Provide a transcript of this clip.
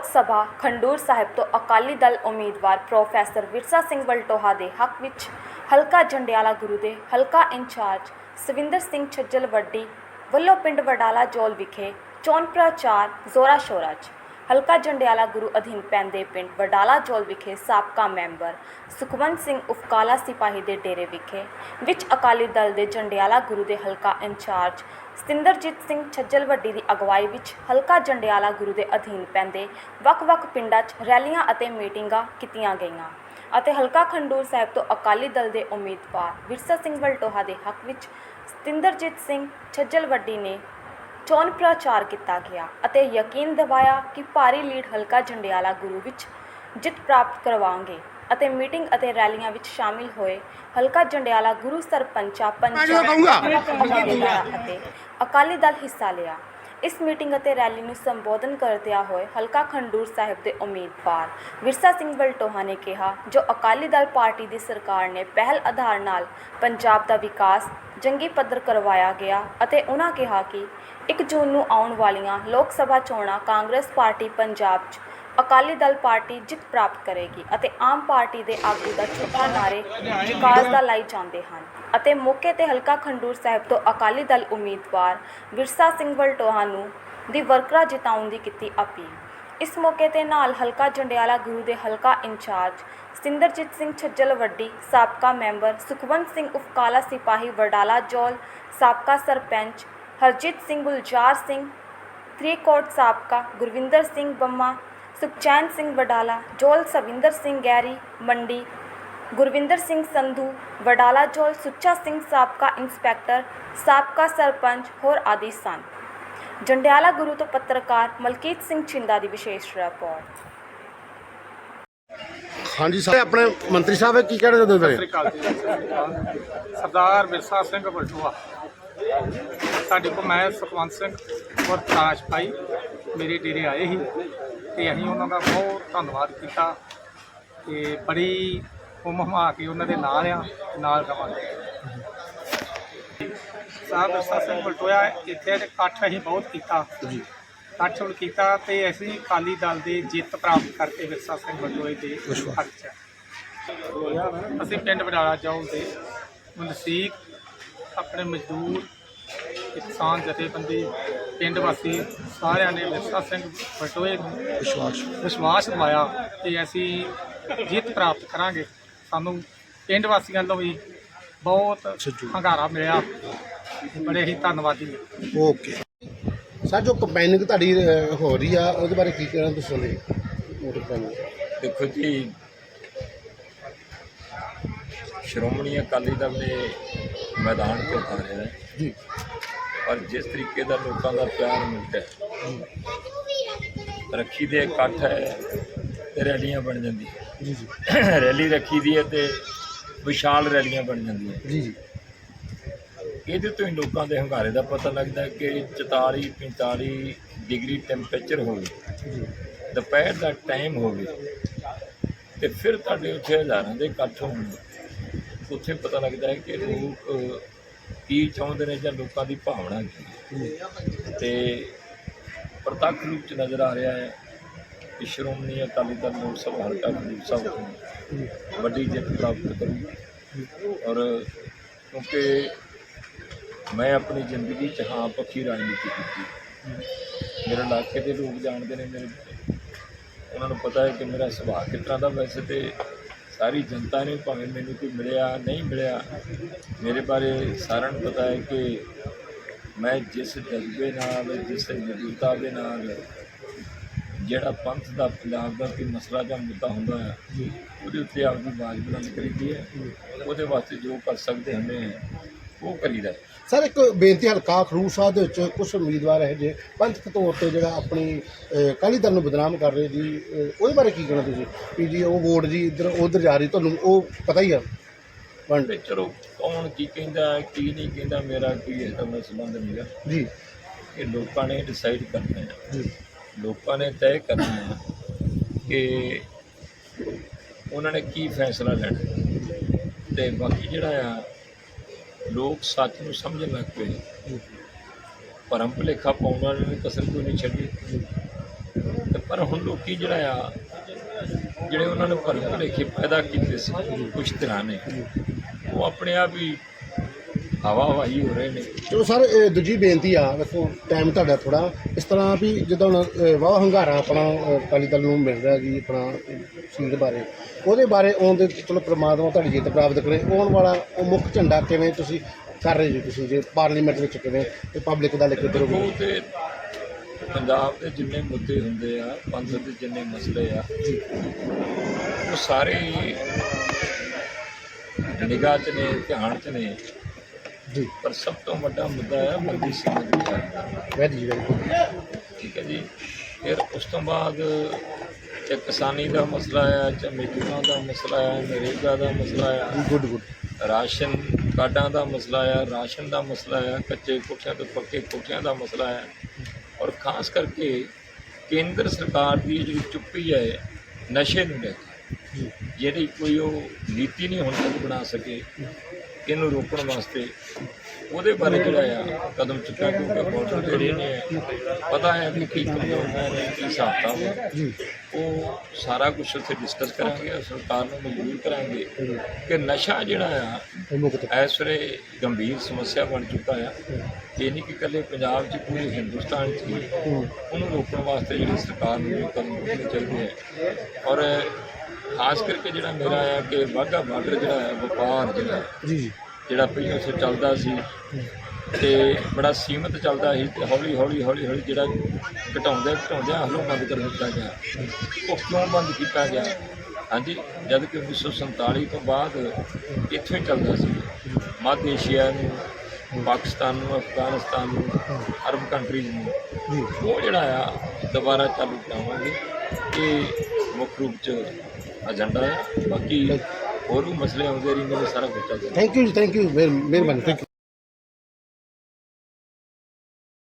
ਲੋਕ ਸਭਾ ਖੰਡੂਰ ਸਾਹਿਬ ਤੋਂ ਅਕਾਲੀ ਦਲ ਉਮੀਦਵਾਰ ਪ੍ਰੋਫੈਸਰ ਵਿਰਸਾ ਸਿੰਘ ਵਲਟੋਹਾ ਦੇ ਹੱਕ ਵਿੱਚ ਹਲਕਾ ਜੰਡਿਆਲਾ ਗੁਰੂ ਦੇ ਹਲਕਾ ਇੰਚਾਰਜ ਸਵਿੰਦਰ ਸਿੰਘ ਛੱਜਲ ਵੱਡੀ ਵੱਲੋਂ ਪਿੰਡ ਵਡਾਲਾ ਜੋਲ ਵਿਖੇ ਚੋਣ ਪ੍ਰਚਾਰ ਜ਼ੋਰਾ ਸ਼ੋਰਾ 'ਚ। ਹਲਕਾ ਜੰਡਿਆਲਾ ਗੁਰੂ ਅਧੀਨ ਪੈਂਦੇ ਪਿੰਡ ਵਡਾਲਾ ਜੋਲ ਵਿਖੇ ਸਾਬਕਾ ਮੈਂਬਰ ਸੁਖਵੰਤ ਸਿੰਘ ਉਫਕਾਲਾ ਸਿਪਾਹੀ ਦੇ ਡੇਰੇ ਵਿਖੇ, ਵਿੱਚ ਅਕਾਲੀ ਦਲ ਦੇ ਜੰਡਿਆਲਾ ਗੁਰੂ ਦੇ ਹਲਕਾ ਇੰਚਾਰਜ ਸਤਿੰਦਰਜੀਤ ਸਿੰਘ ਛੱਜਲ ਵੱਡੀ ਦੀ ਅਗਵਾਈ ਵਿੱਚ ਹਲਕਾ ਜੰਡਿਆਲਾ ਗੁਰੂ ਦੇ ਅਧੀਨ ਪੈਂਦੇ ਵੱਖ-ਵੱਖ ਪਿੰਡਾਂ 'ਚ ਰੈਲੀਆਂ ਅਤੇ ਮੀਟਿੰਗਾਂ ਕੀਤੀਆਂ ਗਈਆਂ ਅਤੇ ਹਲਕਾ ਖੰਡੂਰ ਸਾਹਿਬ ਤੋਂ ਅਕਾਲੀ ਦਲ ਦੇ ਉਮੀਦਵਾਰ ਵਿਰਸਾ ਸਿੰਘ ਵਲਟੋਹਾ ਦੇ ਹੱਕ ਵਿੱਚ ਸਤਿੰਦਰਜੀਤ ਸਿੰਘ ਛੱਜਲ ਵੱਡੀ ਨੇ ਚੋਣ ਪ੍ਰਚਾਰ ਕੀਤਾ ਗਿਆ ਅਤੇ ਯਕੀਨ ਦਿਵਾਇਆ ਕਿ ਭਾਰੀ ਲੀਡ ਹਲਕਾ ਜੰਡਿਆਲਾ ਗੁਰੂ ਵਿੱਚ ਜਿੱਤ ਪ੍ਰਾਪਤ ਕਰਵਾਵਾਂਗੇ ਅਤੇ ਮੀਟਿੰਗ ਅਤੇ ਰੈਲੀਆਂ ਵਿੱਚ ਸ਼ਾਮਿਲ ਹੋਏ ਹਲਕਾ ਜੰਡਿਆਲਾ ਗੁਰੂ ਸਰਪੰਚਾ ਪੰਚਾਇਤ ਅਤੇ ਅਕਾਲੀ ਦਲ ਹਿੱਸਾ ਲਿਆ। ਇਸ ਮੀਟਿੰਗ ਅਤੇ ਰੈਲੀ ਨੂੰ ਸੰਬੋਧਨ ਕਰਦਿਆਂ ਹੋਏ ਹਲਕਾ ਖੰਡੂਰ ਸਾਹਿਬ ਦੇ ਉਮੀਦਵਾਰ ਵਿਰਸਾ ਸਿੰਘ ਵਲਟੋਹਾ ਨੇ ਕਿਹਾ ਜੋ ਅਕਾਲੀ ਦਲ ਪਾਰਟੀ ਦੀ ਸਰਕਾਰ ਨੇ ਪਹਿਲ ਆਧਾਰ ਨਾਲ ਪੰਜਾਬ ਦਾ ਵਿਕਾਸ ਜੰਗੀ ਪੱਧਰ ਕਰਵਾਇਆ ਗਿਆ ਅਤੇ ਉਹਨਾਂ ਕਿਹਾ ਕਿ 1 ਜੂਨ ਨੂੰ ਆਉਣ ਵਾਲੀਆਂ ਲੋਕ ਸਭਾ ਚੋਣਾਂ ਕਾਂਗਰਸ ਪਾਰਟੀ ਪੰਜਾਬ 'ਚ ਅਕਾਲੀ ਦਲ ਪਾਰਟੀ ਜਿੱਤ ਪ੍ਰਾਪਤ ਕਰੇਗੀ ਅਤੇ ਆਮ ਪਾਰਟੀ ਦੇ ਆਗੂ ਦਾ ਝੂਠਾ ਨਾਰੇ ਵਿਕਾਸ ਦਾ ਲਾਈ ਜਾਂਦੇ ਹਨ। ਅਤੇ ਮੌਕੇ ਤੇ ਹਲਕਾ ਖੰਡੂਰ ਸਾਹਿਬ ਤੋਂ ਅਕਾਲੀ ਦਲ ਉਮੀਦਵਾਰ ਵਿਰਸਾ ਸਿੰਘ ਵਲਟੋਹਾ ਨੂੰ ਦੀ ਵਰਕਰਾਂ ਜਿਤਾਉਣ ਦੀ ਕੀਤੀ ਅਪੀਲ। ਇਸ ਮੌਕੇ ਤੇ ਨਾਲ ਹਲਕਾ ਜੰਡਿਆਲਾ ਗੁਰੂ ਦੇ ਹਲਕਾ ਇੰਚਾਰਜ ਸਤਿੰਦਰਜੀਤ ਸਿੰਘ ਛੱਜਲ ਵੱਡੀ, ਸਾਬਕਾ ਮੈਂਬਰ ਸੁਖਵੰਤ ਸਿੰਘ ਉਫਕਾਲਾ ਸਿਪਾਹੀ ਵਡਾਲਾ ਜੋਲ, ਸਾਬਕਾ ਸਰਪੰਚ ਹਰਜੀਤ ਸਿੰਘ ਗੁਲਜ਼ਾਰ ਸਿੰਘ, ਤ੍ਰਿਕੋਟ ਸਾਬਕਾ ਗੁਰਵਿੰਦਰ ਸਿੰਘ ਬੰਮਾ, ਸੁਖਚੈਨ ਸਿੰਘ ਵਡਾਲਾ, ਜੋਲ ਸਵਿੰਦਰ ਸਿੰਘ ਗੈਰੀ, ਮੰਡੀ ਗੁਰਵਿੰਦਰ ਸਿੰਘ ਸੰਧੂ, ਵਡਾਲਾ ਜੋਲ, ਸੁੱਚਾ ਸਿੰਘ ਸਾਬਕਾ ਇੰਸਪੈਕਟਰ, ਸਾਬਕਾ ਸਰਪੰਚ ਹੋਰ ਆਦਿ ਸਨ। ਜੰਡਿਆਲਾ ਗੁਰੂ ਤੋਂ ਪੱਤਰਕਾਰ ਮਲਕੀਤ ਸਿੰਘ ਛਿੰਦਾ ਦੀ ਵਿਸ਼ੇਸ਼ ਰਿਪੋਰਟ। ਹਾਂਜੀ ਸਾਰੇ ਆਪਣੇ ਮੰਤਰੀ ਸਾਹਿਬ ਕੀ ਕਹਿਣਾ ਚਾਹੁੰਦੇ ਸਤਿ ਨੇ ਸ੍ਰੀ ਅਕਾਲ ਜੀ। ਸਤਿ ਸ੍ਰੀ ਅਕਾਲ ਸਰਦਾਰ ਵਿਰਸਾ ਸਿੰਘ ਬਲਟੂਆ ਸਾਡੇ ਕੋਲ ਮੈਂ ਸੁਖਵੰਤ ਸਿੰਘ ਔਰ ਤਾਸ਼ ਭਾਈ ਮੇਰੇ ਡੇਰੇ ਆਏ ਸੀ ਤੇ ਅਸੀਂ ਉਹਨਾਂ ਦਾ ਬਹੁਤ ਧੰਨਵਾਦ ਕੀਤਾ ਤੇ ਬੜੀ ਹੁਮ ਹਮਾ ਕੇ ਉਹਨਾਂ ਦੇ ਨਾਲ ਆ ਨਾਲ ਰਵਾਂਗੇ। ਸਾਹਿਬ ਵਿਰਸਾ ਸਿੰਘ ਬਲਟੋਆ ਇੱਥੇ ਇਕੱਠ ਅਸੀਂ ਬਹੁਤ ਕੀਤਾ। ਜੀ। ਇਕੱਠ ਹੁਣ ਕੀਤਾ ਤੇ ਅਸੀਂ ਅਕਾਲੀ ਦਲ ਦੇ ਜਿੱਤ ਪ੍ਰਾਪਤ ਕਰਕੇ ਵਿਰਸਾ ਸਿੰਘ ਬਲਟੋਏ ਦੇ। ਹੱਕ 'ਚ ਅਸੀਂ ਪਿੰਡ ਵਡਾਲਾ ਚੌਲ ਦੇ ਮਨਸੀਕ ਆਪਣੇ ਮਜ਼ਦੂਰ ਤੇ ਕਿਸਾਨ ਜਥੇਬੰਦੀ ਪਿੰਡ ਵਾਸੀ ਸਾਰਿਆਂ ਨੇ ਵਿਰਸਾ ਸਿੰਘ ਬਟੋਏ ਨੂੰ ਵਿਸ਼ਵਾਸ। ਵਿਸ਼ਵਾਸ ਦਿਵਾਇਆ ਕਿ ਅਸੀਂ ਜਿੱਤ ਪ੍ਰਾਪਤ ਕਰਾਂਗੇ। ਸਾਨੂੰ ਪਿੰਡ ਵਾਸੀਆਂ ਵੱਲੋਂ ਵੀ ਬਹੁਤ ਸੱਚੀ। ਹੰਗਾਰਾ ਮਿਲਿਆ। ਬੜੇ ਹੀ ਧੰਨਵਾਦੀ ਹਾਂ ਓਕੇ। ਸਰ ਜੋ ਕੰਪੇਨਿੰਗ ਤੁਹਾਡੀ ਅਹ, ਹੋ ਰਹੀ ਆ ਉਹਦੇ ਬਾਰੇ ਕੀ ਕਹਿਣਾ ਤੁਸੀਂ ਨੇ ਮੋਟਰ ਕੰਪੇਨਿੰਗ ਦੇਖੋ ਜੀ ਸ਼੍ਰੋਮਣੀ ਅਕਾਲੀ ਦਲ ਨੇ ਮੈਦਾਨ ਤੇ ਉਤਾਰਿਆ ਹੈ। ਜੀ। ਪਰ ਜਿਸ ਤਰੀਕੇ ਦਾ ਲੋਕਾਂ ਦਾ ਪਿਆਰ ਮਿਲਦਾ ਹੈ ਰੱਖੀ ਦੇ ਇਕੱਠ ਹੈ ਤੇ ਰੈਲੀਆਂ ਬਣ ਜਾਂਦੀਆਂ। ਜੀ ਜੀ। ਰੈਲੀ ਰੱਖੀ ਦੀ ਹੈ ਤੇ ਵਿਸ਼ਾਲ ਰੈਲੀਆਂ ਬਣ ਜਾਂਦੀਆਂ। ਜੀ ਜੀ। ਇਹਦੇ ਤੋਂ ਹੀ ਲੋਕਾਂ ਦੇ ਹੰਗਾਰੇ ਦਾ ਪਤਾ ਲੱਗਦਾ ਕਿ 44 45 ਡਿਗਰੀ ਟੈਂਪਰੇਚਰ ਹੋਵੇ। ਦੁਪਹਿਰ ਦਾ ਟਾਈਮ ਹੋਵੇ ਤੇ ਫਿਰ ਤੁਹਾਡੇ ਉੱਥੇ ਹਜ਼ਾਰਾਂ ਦੇ ਇਕੱਠ ਹੋਣ। ਉੱਥੇ ਪਤਾ ਲੱਗਦਾ ਹੈ ਕਿ ਲੋਕ ਕੀ ਚਾਹੁੰਦੇ ਨੇ ਜਾਂ ਲੋਕਾਂ ਦੀ ਭਾਵਨਾ ਕੀ ਹੈ। ਤੇ ਪ੍ਰਤੱਖ ਰੂਪ ਚ ਨਜ਼ਰ ਆ ਰਿਹਾ ਹੈ ਕਿ ਸ਼੍ਰੋਮਣੀ ਅਕਾਲੀ ਦਲ ਲੋਕ ਸਭਾ ਹਲਕਾ ਖਡੂਰ ਸਾਹਿਬ ਵੱਡੀ ਜਿੱਤ ਪ੍ਰਾਪਤ ਕਰੂ ਔਰ ਕਿਉਂਕਿ ਮੈਂ ਆਪਣੀ ਜ਼ਿੰਦਗੀ 'ਚ ਹਾਂ ਪੱਖੀ ਰਾਜਨੀਤੀ ਕੀਤੀ। ਮੇਰੇ ਇਲਾਕੇ ਦੇ ਲੋਕ ਜਾਣਦੇ ਨੇ ਮੇਰੇ। ਉਹਨਾਂ ਨੂੰ ਪਤਾ ਹੈ ਕਿ ਮੇਰਾ ਸੁਭਾਅ ਕਿਸ ਤਰ੍ਹਾਂ ਦਾ ਵੈਸੇ ਤੇ ਸਾਰੀ ਜਨਤਾ ਨੇ ਭਾਵੇਂ ਮੈਨੂੰ ਕੋਈ ਮਿਲਿਆ, ਨਹੀਂ ਮਿਲਿਆ, ਮੇਰੇ ਬਾਰੇ ਸਾਰਿਆਂ ਨੂੰ ਪਤਾ ਹੈ ਕਿ ਮੈਂ ਜਿਸ ਜਜ਼ਬੇ ਨਾਲ, ਜਿਸ ਮੌਜੂਦਤਾ ਦੇ ਨਾਲ ਜਿਹੜਾ ਪੰਥ ਦਾ ਪੰਜਾਬ ਦਾ ਕੋਈ ਮਸਲਾ ਜਾਂ ਮੁੱਦਾ ਹੁੰਦਾ ਹੈ, ਉਹਦੇ ਉੱਤੇ ਆਪਣੀ ਆਵਾਜ਼ ਬੁਲੰਦ ਕਰੀਦੀ ਹੈ। ਉਹਦੇ ਵਾਸਤੇ ਜੋ ਕਰ ਸਕਦੇ ਹੁੰਦੇ ਉਹ ਕਰੀਦਾ ਹੈ। ਸਰ ਇੱਕ ਬੇਨਤੀ ਹਲਕਾ ਖਡੂਰ ਸਾਹਿਬ ਦੇ ਵਿੱਚ ਕੁਝ ਉਮੀਦਵਾਰ ਹੈ ਜੇ ਪੰਥਕ ਤੌਰ ਤੇ ਜਿਹੜਾ ਆਪਣੀ ਅਕਾਲੀ ਦਲ ਨੂੰ ਬਦਨਾਮ ਕਰ ਰਹੇ ਜੀ ਉਹਦੇ ਬਾਰੇ ਕੀ ਕਹਿਣਾ ਤੁਸੀਂ? ਵੀ ਜੀ ਉਹ ਵੋਟ ਜੀ ਇੱਧਰ ਉਧਰ ਜਾ ਰਹੀ ਤੁਹਾਨੂੰ ਉਹ ਪਤਾ ਹੀ ਆ। ਵੰਡ ਚਲੋ ਕੌਣ ਕੀ ਕਹਿੰਦਾ ਕੀ ਨਹੀਂ ਕਹਿੰਦਾ ਮੇਰਾ ਕੋਈ ਇਸ ਨਾਲ ਸੰਬੰਧ ਨਹੀਂ ਹੈ ਜੀ। ਇਹ ਲੋਕਾਂ ਨੇ ਡਿਸਾਈਡ ਕਰਨਾ ਹੈ। ਜੀ। ਲੋਕਾਂ ਨੇ ਤੈਅ ਕਰਨਾ ਹੈ ਕਿ ਉਹਨਾਂ ਨੇ ਕੀ ਫੈਸਲਾ ਲੈਣਾ। ਤੇ ਬਾਕੀ ਜਿਹੜਾ ਆ ਲੋਕ ਸੱਚ ਨੂੰ ਸਮਝਣ ਲੱਗ ਪਏ। ਜੀ, ਭਰਮ ਭੁਲੇਖਾ ਪਾਉਣ ਵਾਲੇ ਨੇ ਕਸਰ ਕੋਈ ਨਹੀਂ ਛੱਡੀ? ਤੇ ਪਰ ਹੁਣ ਲੋਕੀ ਜਿਹੜਾ ਆ ਜਿਹੜੇ ਉਹਨਾਂ ਨੇ ਭਰਮ ਭੁਲੇਖੇ ਪੈਦਾ ਕੀਤੇ ਸੀ ਕੁਝ ਤਰ੍ਹਾਂ ਨੇ ਉਹ ਆਪਣੇ ਆਪ ਹੀ ਹਵਾ ਹਵਾਈ ਹੋ ਰਹੇ ਨੇ। ਚਲੋ ਸਰ ਇਹ ਦੂਜੀ ਬੇਨਤੀ ਆ ਵੇਖੋ ਟਾਈਮ ਤੁਹਾਡਾ ਥੋੜਾ ਇਸ ਤਰ੍ਹਾਂ ਵੀ ਜਦੋਂ ਵਾਹ ਹੰਗਾਰਾ ਆਪਣਾ ਅਕਾਲੀ ਦਲ ਨੂੰ ਮਿਲ ਰਿਹਾ ਜੀ ਆਪਣਾ ਸੀਟ ਬਾਰੇ। ਉਹਦੇ ਬਾਰੇ ਆਉਣ ਦੇ ਚਲੋ ਪ੍ਰਮਾਤਮਾ ਤੁਹਾਡੀ ਜਿੱਤ ਪ੍ਰਾਪਤ ਕਰੇ। ਆਉਣ ਵਾਲਾ ਉਹ ਮੁੱਖ ਝੰਡਾ ਕਿਵੇਂ ਤੁਸੀਂ ਕਰ ਰਹੇ ਜੀ ਤੁਸੀਂ? ਜੇ ਪਾਰਲੀਮੈਂਟ ਵਿੱਚ ਕਿਵੇਂ ਤੇ ਪਬਲਿਕ ਦਾ ਲਿਖ ਕਰੋਗੇ ਉਹ ਤੇ ਪੰਜਾਬ ਦੇ ਜਿੰਨੇ ਮੁੱਦੇ ਹੁੰਦੇ ਆ ਪੰਥ ਦੇ ਜਿੰਨੇ ਮਸਲੇ ਆ ਉਹ ਸਾਰੇ ਨਿਗਾਹ 'ਚ ਨੇ ਧਿਆਨ 'ਚ ਨੇ। ਜੀ। ਪਰ ਸਭ ਤੋਂ ਵੱਡਾ ਮੁੱਦਾ ਹੈ ਬੰਦੀ ਸਿੰਘ ਦੀ। ਵੈਰੀ ਜੀ ਵੈਰੀ ਠੀਕ ਹੈ ਜੀ। ਫਿਰ ਉਸ ਤੋਂ ਬਾਅਦ ਇਹ ਕਿਸਾਨੀ ਦਾ ਮਸਲਾ ਆ ਚਾਹੇ ਮਜ਼ਦੂਰਾਂ ਦਾ ਮਸਲਾ ਆ ਨਰੇਗਾ ਦਾ ਮਸਲਾ ਆ। ਗੁੱਡ ਗੁੱਡ ਰਾਸ਼ਨ ਕਾਰਡਾਂ ਦਾ ਮਸਲਾ ਆ ਰਾਸ਼ਨ ਦਾ ਮਸਲਾ ਆ ਕੱਚੇ ਕੋਠਿਆਂ ਤੇ ਪੱਕੇ ਕੋਠਿਆਂ ਦਾ ਮਸਲਾ ਆ। ਔਰ ਖਾਸ ਕਰਕੇ ਕੇਂਦਰ ਸਰਕਾਰ ਦੀ ਜਿਹੜੀ ਚੁੱਪੀ ਹੈ ਨਸ਼ੇ ਨੂੰ ਲੈ ਕੇ ਜੀ ਜਿਹੜੀ ਕੋਈ ਉਹ ਨੀਤੀ ਨਹੀਂ ਹੁਣ ਤੱਕ ਬਣਾ ਸਕੇ ਇਹਨੂੰ ਰੋਕਣ ਵਾਸਤੇ ਉਹਦੇ ਬਾਰੇ ਜਿਹੜਾ ਆ ਕਦਮ ਚੁੱਕਿਆ ਕਿਉਂਕਿ ਬਾਰਡਰ ਜਿਹੜੇ ਨੇ ਪਤਾ ਹੈ ਕਿ ਕੀ ਕਮਜ਼ੋਰੀਆਂ ਨੇ ਕੀ ਹਿਸਾਬ ਕਿਤਾਬ ਹੈ ਜੀ। ਉਹ ਸਾਰਾ ਕੁਝ ਉੱਥੇ ਡਿਸਕਸ ਕਰਾਂਗੇ ਸਰਕਾਰ ਨੂੰ ਮਜਬੂਰ ਕਰਾਂਗੇ ਕਿ ਨਸ਼ਾ ਜਿਹੜਾ ਆ ਇਸ ਵੇਲੇ ਗੰਭੀਰ ਸਮੱਸਿਆ ਬਣ ਚੁੱਕਾ ਆ। ਇਹ ਨਹੀਂ ਕਿ ਇਕੱਲੇ ਪੰਜਾਬ 'ਚ ਪੂਰੇ ਹਿੰਦੁਸਤਾਨ 'ਚ ਉਹਨੂੰ ਰੋਕਣ ਵਾਸਤੇ ਜਿਹੜੀ ਸਰਕਾਰ ਨੂੰ ਕਦਮ ਚੁੱਕਣੇ ਚਾਹੀਦੇ ਹੈ ਔਰ ਖਾਸ ਕਰਕੇ ਜਿਹੜਾ ਮੇਰਾ ਆ ਕਿ ਵਾਹਗਾ ਬਾਰਡਰ ਜਿਹੜਾ ਹੈ ਵਪਾਰ ਜਿਹੜਾ ਜੀ। ਜਿਹੜਾ ਪਹਿਲਾਂ ਤੋਂ ਚੱਲਦਾ ਸੀ ਤੇ ਬੜਾ ਸੀਮਤ ਚੱਲਦਾ ਸੀ ਤੇ ਹੌਲੀ ਹੌਲੀ ਹੌਲੀ ਹੌਲੀ ਜਿਹੜਾ ਘਟਾਉਂਦੇ ਘਟਾਉਂਦੇ ਹਲੋਂ ਬੰਦ ਕਰ ਦਿੱਤਾ ਗਿਆ। ਉਹ ਕਿਉਂ ਬੰਦ ਕੀਤਾ ਗਿਆ? ਹਾਂਜੀ, ਜਦ ਕਿ 1947 ਤੋਂ ਬਾਅਦ ਇੱਥੋਂ ਹੀ ਚੱਲਦਾ ਸੀ। ਮੱਧ ਏਸ਼ੀਆ ਨੂੰ, ਪਾਕਿਸਤਾਨ ਨੂੰ, ਅਫਗਾਨਿਸਤਾਨ ਨੂੰ, ਅਰਬ ਕੰਟਰੀਜ਼ ਨੂੰ ਉਹ ਜਿਹੜਾ ਆ, ਦੁਬਾਰਾ ਚਾਲੂ ਕਰਾਵਾਂਗੇ। ਇਹ ਮੁੱਖ ਰੂਪ ਚ ਏਜੰਡਾ ਹੈ। ਬਾਕੀ ਹੋਰ ਵੀ ਮਸਲੇ ਹੁੰਦੇ ਰਹਿੰਦੇ ਨੇ, ਸਾਰਾ ਕੁਝ ਚੱਲਦਾ ਥੈਂਕ ਯੂ ਥੈਂਕ ਯੂ ਮਿਹਰਬਾਨੀ ਥੈਂਕ ਯੂ